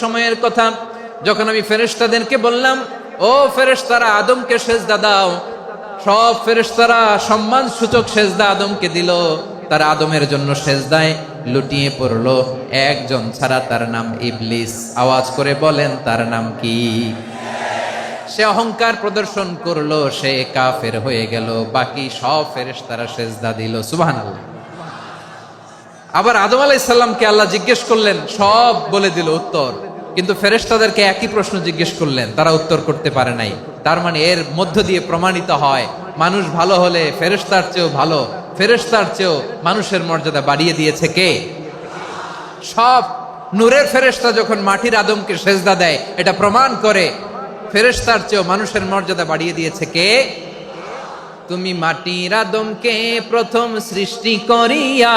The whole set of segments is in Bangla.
সময়ের কথা, যখন আমি ফেরেশতাদেরকে বললাম, ও ফেরেশতারা, আদমকে সেজদা দাও। সব ফেরেশতারা সম্মান সূচক সেজদা আদমকে দিল। তারা আদমের জন্য সেজদায় লুটিয়ে পড়ল। একজন ছাড়া তার নাম ইবলিস। আওয়াজ করে বলেন, তার নাম কি? সে অহংকার প্রদর্শন করল, সে কাফের হয়ে গেল। বাকি সব ফেরেশতারা সেজদা দিল। সুবহানাল্লাহ। আবার আদম আলাইসাল্লামকে আল্লাহ জিজ্ঞেস করলেন, সব বলে দিল উত্তর। কিন্তু ফেরেশতাদেরকে একই প্রশ্ন জিজ্ঞেস করলেন, তারা উত্তর করতে পারে নাই। তার মানে এর মধ্য দিয়ে প্রমাণিত হয়, মানুষ ভালো হলে ফেরেশতার চেয়েও ভালো, ফেরেশতার চেয়েও মানুষের মর্যাদা বাড়িয়ে দিয়েছে কে? সব নূরের ফেরেশতা যখন মাটির আদমকে সেজদা দেয়, এটা প্রমাণ করে ফেরেশতার চেয়েও মানুষের মর্যাদা বাড়িয়ে দিয়েছে কে? তুমি মাটির আদমকে প্রথম সৃষ্টি করিয়া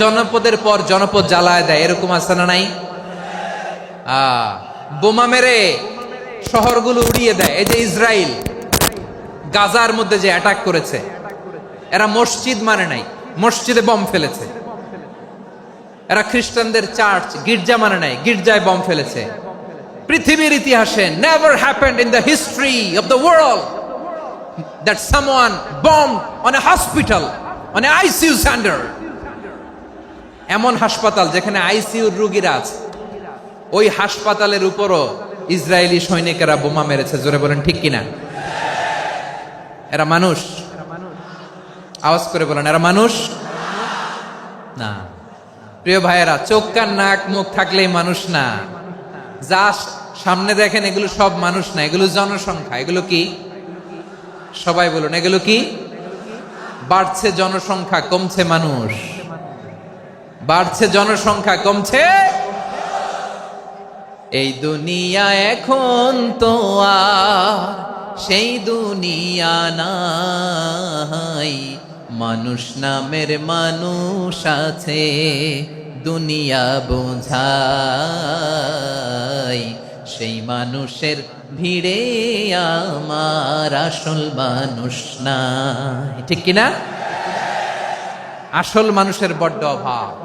জনপদের পর জনপদ জ্বালায় দেয় এরকম আছে না নাই? বোমা মেরে শহরগুলো উড়িয়ে দেয়। এই যে ইসরায়েল গাজার মধ্যে যে অ্যাটাক করেছে এরা মসজিদ মানে নাই মসজিদে বম ফেলেছে। এরা খ্রিস্টানদের চার্চ গির্জা মানে নাই গির্জায় বম ফেলেছে। পৃথিবীর ইতিহাসে never happened in the history of the world that someone bombed on a hospital, on an ICU center. এমন হাসপাতাল যেখানে আইসিইউর রুগীরা আছে। ওই হাসপাতালের উপরও ইসরায়েলি সৈনিকেরা বোমা মেরেছে। জোরে বলেন, ঠিক কিনা? এরা মানুষ? আওয়াজ করে বলেন, এরা মানুষ? না। প্রিয় ভাইয়েরা, চোখ কান নাক মুখ থাকলেই মানুষ না। যা সামনে দেখেন, এগুলো সব মানুষ না। এগুলো জনসংখ্যা। এগুলো কি? সবাই বলুন, এগুলো কি? বাড়ছে জনসংখ্যা, কমছে মানুষ। বাড়ছে জনসংখ্যা, কমছে। এই দুনিয়া এখন তো আর সেই দুনিয়া নাই। মানুষ নামের মানুষ আছে, দুনিয়া বোঝাই। সেই মানুষের ভিড়ে আমার আসল মানুষ নাই। ঠিক কিনা? আসল মানুষের বড্ড অভাব।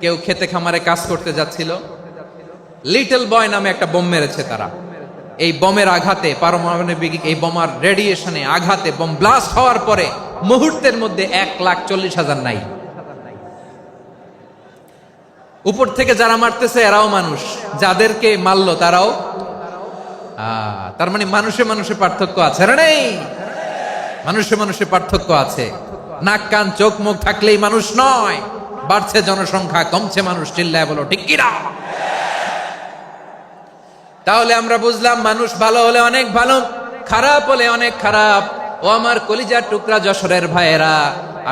কেউ খেতে খামারে কাজ করতে যাচ্ছিল। লিটল বয় নামে একটা বোম মেরেছে তারা। এই বোমের আঘাতে, পারমাণবিক এই বোমার রেডিয়েশনে আঘাতে, বোম ব্লাস্ট হওয়ার পরে মুহূর্তের মধ্যে এক লাখ চল্লিশ হাজার নাই। উপর থেকে যারা মারতেছে, এরাও মানুষ। যাদেরকে মারলো, তারাও তার মানে মানুষে মানুষে পার্থক্য আছে নেই? মানুষে মানুষে পার্থক্য আছে। নাক, কান, চোখ, মুখ থাকলেই মানুষ নয়। বাড়ছে জনসংখ্যা, কমছে মানুষ, চিল্লায় বলো, ঠিক কিনা? তাহলে আমরা বুঝলাম মানুষ ভালো হলে অনেক ভালো, খারাপ হলে অনেক খারাপ। ও আমার কলিজার টুকরা যশোরের ভাইয়েরা,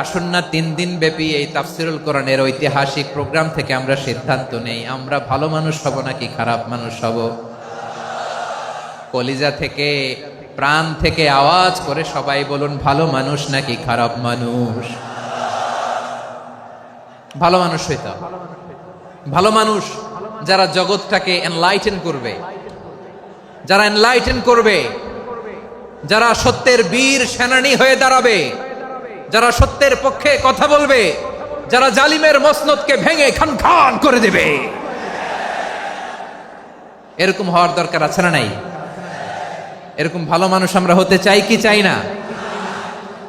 আসুন না তিন দিন ব্যাপী এই তাফসিরুল কোরআনের ঐতিহাসিক প্রোগ্রাম থেকে আমরা সিদ্ধান্ত নেই। আমরা ভালো মানুষ হব নাকি খারাপ মানুষ হব? কলিজা থেকে, প্রাণ থেকে আওয়াজ করে সবাই বলুন, ভালো মানুষ নাকি খারাপ মানুষ? ভালো মানুষ হইতে হবে। ভালো মানুষ যারা জগৎটাকে এনলাইটেন করবে। যারা এনলাইটেন করবে, যারা সত্যের বীর সেনানী হয়ে দাঁড়াবে, যারা সত্যের পক্ষে কথা বলবে, যারা জালিমের মসনদকে ভেঙে খান খান করে দেবে। এরকম হওয়ার দরকার আছে না নাই? এরকম ভালো মানুষ আমরা হতে চাই কি চাই না?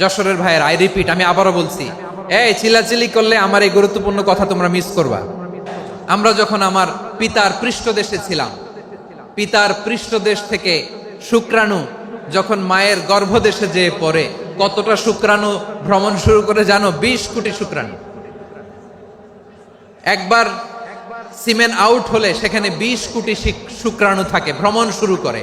যশোরের ভাইয়ের আই রিপিট আমি আবারও বলছি, এই চিলাচিলি করলে আমার এই গুরুত্বপূর্ণ কথা তোমরা মিস করবা। আমরা যখন আমার পিতার পৃষ্ঠদেশে ছিলাম, পিতার পৃষ্ঠদেশ থেকে শুক্রাণু যখন মায়ের গর্ভদেশে যেয়ে পড়ে, কতটা শুক্রাণু ভ্রমণ শুরু করে জানো? বিশ কোটি শুক্রাণু। একবার সিমেন্ট আউট হলে সেখানে বিশ কোটি শুক্রাণু থাকে, ভ্রমণ শুরু করে।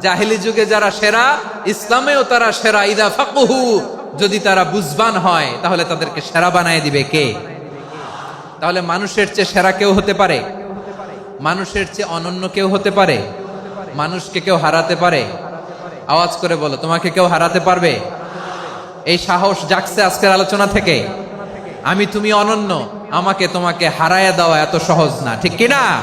জাহিলি যুগে যারা সেরা, ইসলামেও তারা সেরা। ইদা ফাকুহু যদি তারা বুঝবান হয়, তাহলে তাদেরকে সেরা বানায় দিবে কে? তাহলে মানুষের চেয়ে সেরা কেউ হতে পারে? মানুষের চেয়ে অনন্য কেউ হতে পারে? মানুষকে কেউ হারাতে পারে? আওয়াজ করে বলো, তোমাকে কেউ হারাতে পারবে? এই সাহস জাগছে আজকের আলোচনা থেকে। আমি তুমি অনন্য, আমাকে তোমাকে হারায়া দেওয়া এত সহজ না, ঠিক কি না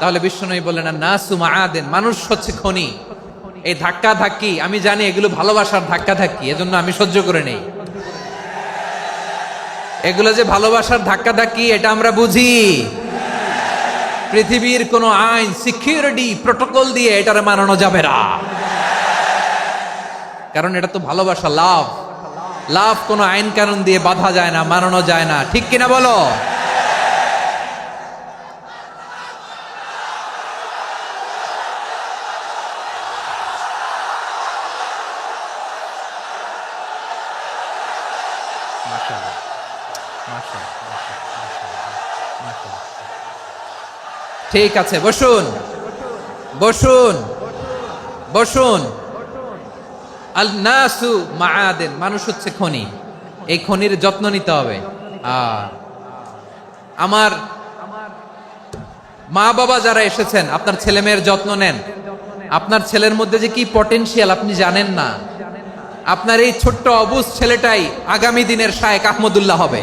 তাহলে বিষ্ণু বললেন না সুমা আদেন মানুষ হচ্ছে খনি। এই ধাক্কা ধাক্কি আমি জানি এগুলো ভালোবাসার ধাক্কা ধাক্কি এজন্য আমি সহ্য করে নেই। এগুলো যে ভালোবাসার ধাক্কা ধাক্কি এটা আমরা বুঝি। পৃথিবীর কোন আইন, সিকিউরিটি প্রোটোকল দিয়ে এটারে মানানো যাবে না। কারণ এটা তো ভালোবাসা, লাভ। লাভ কোনো আইন কানুন দিয়ে বাধা যায় না, মানানো যায় না। ঠিক কিনা বলো? ঠিক আছে, বসুন। বসুন। বসুন। আল নাসু মাআদেন, মানুষ হচ্ছে খনি। এই খনির যত্ন নিতে হবে। আর আমার মা বাবা যারা এসেছেন, আপনার ছেলে মেয়ের যত্ন নেন। আপনার ছেলের মধ্যে যে কি পটেনশিয়াল আপনি জানেন না। আপনার এই ছোট্ট অবুজ ছেলেটাই আগামী দিনের শায়েক আহমদুল্লাহ হবে।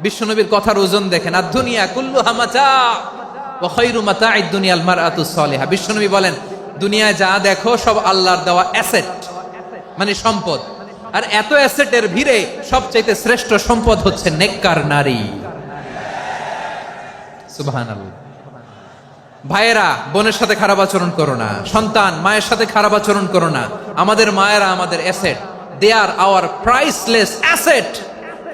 বিশ্বনবীর কথার ওজন দেখেন, আর দুনিয়া কুল্লু হামাচা দুনিয়াল সলিহা। বিশ্বনবী বলেন, দুনিয়ায় যা দেখো সব আল্লাহর দেওয়া অ্যাসেট মানে সম্পদ। আর এত অ্যাসেটের ভিড়ে সবচাইতে শ্রেষ্ঠ সম্পদ হচ্ছে নেককার নারী। সুবহান ভাইয়েরা, বোনের সাথে খারাপ আচরণ করো না। সন্তান, মায়ের সাথে খারাপ আচরণ করো না। আমাদের মায়েরা আমাদের asset. They are our priceless asset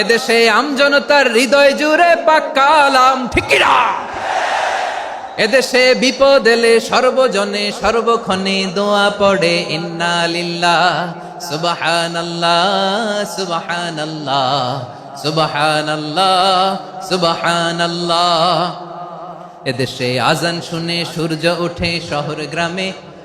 এদেশে আমজনতার হৃদয় জুড়ে পাক্কালাম ঠিকিরা এদেশে বিপদ এলে সর্বজনে সর্বক্ষণে দোয়া পড়ে, ইন্না লিল্লাহ, সুবহানাল্লাহ সুবহানাল্লাহ সুবহানাল্লাহ সুবহানাল্লাহ। এদেশে আজান শুনে সূর্য ওঠে শহর গ্রামে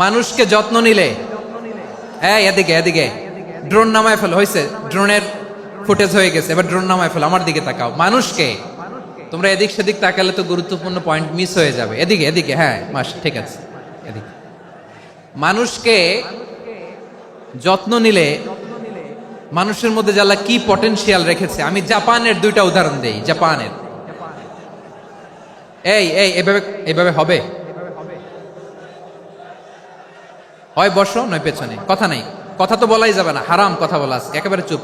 মানুষকে যত্ন নিলে। হ্যাঁ এদিকে এদিকে। ড্রোন নামায় ফেল হয়েছে ড্রোনের ফুটেজ হয়ে গেছে, এবার ড্রোন নামায় ফেল, আমার দিকে তাকাও। মানুষকে, তোমরা এদিক সেদিক তাকালে তো গুরুত্বপূর্ণ পয়েন্ট মিস হয়ে যাবে। এদিকে এদিকে হ্যাঁ মাস, ঠিক আছে, এদিকে। মানুষকে যত্ন নিলে, মানুষের মধ্যে যারা কি পটেনশিয়াল রেখেছে, আমি জাপানের দুইটা উদাহরণ দেই, জাপানের। এই এই, এভাবে এভাবে হবে? হয় বসো, নয় পেছনে। কথা নাই। কথা তো বলাই যাবে না। হারাম কথা বলা আছে। একেবারে চুপ।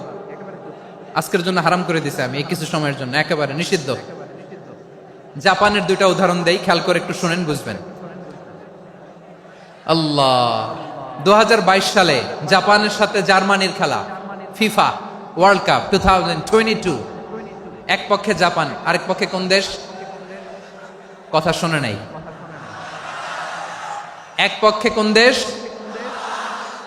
আজকের জন্য হারাম করে দিছে আমি এই কিছু সময়ের জন্য। একেবারে নিষিদ্ধ। জাপানের দুইটা উদাহরণ দেই। খেয়াল করে একটু শুনেন, বুঝবেন। আল্লাহ। দুই হাজার বাইশ সালে জাপানের সাথে জার্মানির খেলা। FIFA world cup two thousand twenty two. এক পক্ষে জাপান, আরেক পক্ষে কোন দেশ? কথা শোনে নাই। এক পক্ষে কোন দেশ?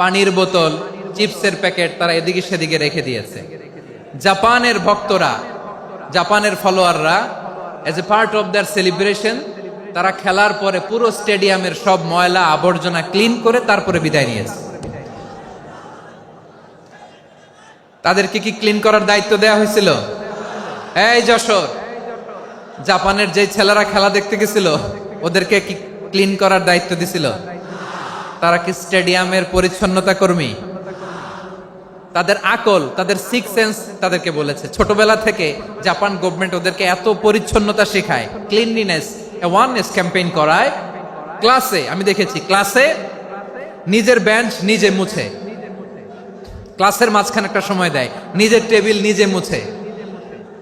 পানির বোতল, চিপসের প্যাকেট তারা এদিকে সেদিকে রেখে দিয়েছে। জাপানের ভক্তরা, জাপানের ফলোয়াররা as a part of their celebration তারা খেলার পরে পুরো স্টেডিয়ামের সব ময়লা, আবর্জনা ক্লিন করে তারপরে বিদায় নিয়েছে। তাদেরকে কি ক্লিন করার দায়িত্ব দেয়া হয়েছিল? এই যশোর, জাপানের যে ছেলেরা খেলা দেখতে গেছিল, ওদেরকে কি ক্লিন করার দায়িত্ব দিছিল? তারা কি স্টেডিয়ামের পরিচ্ছন্নতা কর্মী? তাদের আকল, তাদের সিক্স সেন্স তাদেরকে বলেছে। ছোটবেলা থেকে জাপান গভর্নমেন্ট ওদেরকে এত পরিচ্ছন্নতা শেখায় ক্লিনলিনেস অ্যাওয়ারনেস ক্যাম্পেইন করায়। ক্লাসে আমি দেখেছি ক্লাসে নিজের বেঞ্চ নিজে মুছে। ক্লাসের মাঝখানে একটা সময় দেয়, নিজের টেবিল নিজে মুছে।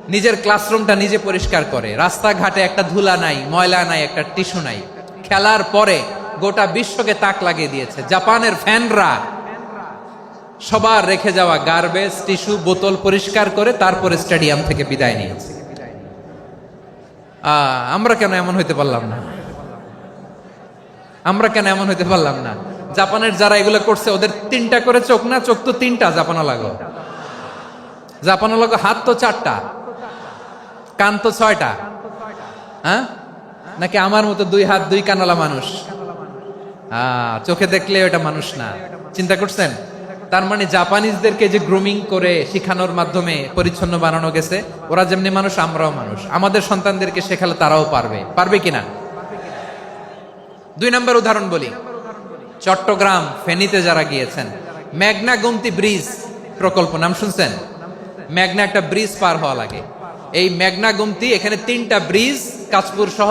নিজের ক্লাসরুমটা নিজে পরিষ্কার করে। রাস্তাঘাটে একটা ধুলা নাই, ময়লা নাই, একটা টিস্যু নাই। খেলার পরে গোটা বিশ্বকে তাক লাগিয়ে দিয়েছে। জাপানের ফ্যানরা সবার রেখে যাওয়া গার্বেজ টিস্যু বোতল পরিষ্কার করে তারপরে স্টেডিয়াম থেকে বিদায় নিয়েছে। আমরা কেন এমন হইতে পারলাম না? আমরা কেন এমন হইতে পারলাম না? জাপানের যারা এগুলো করছে, ওদের তিনটা করে চোখ না? চোখ তো তিনটা জাপানো লাগো জাপানো লাগো হাত তো চারটা, কান তো ছয়টা। হ্যাঁ? নাকি আমার মতো দুই হাত, দুই কানওয়ালা মানুষ? চোখে দেখলে ওটা মানুষ না। চিন্তা করছেন? তার মানে জাপানিজদেরকে যে গ্রুমিং করে শিখানোর মাধ্যমে পরিচ্ছন্ন বানানো গেছে, ওরা যেমনি মানুষ, আমরাও মানুষ। আমাদের সন্তানদেরকে শেখালে তারাও পারবে। পারবে কিনা? দুই নম্বর উদাহরণ বলি। চট্টগ্রাম, ফেনীতে যারা গিয়েছেন, মেঘনা গুমতি ব্রিজ প্রকল্প, নাম শুনছেন? মেঘনা একটা ব্রিজ পার হওয়া লাগে। এই মেঘনা গুমতি, এখানে তিনটা ব্রিজ কাজপুর সহ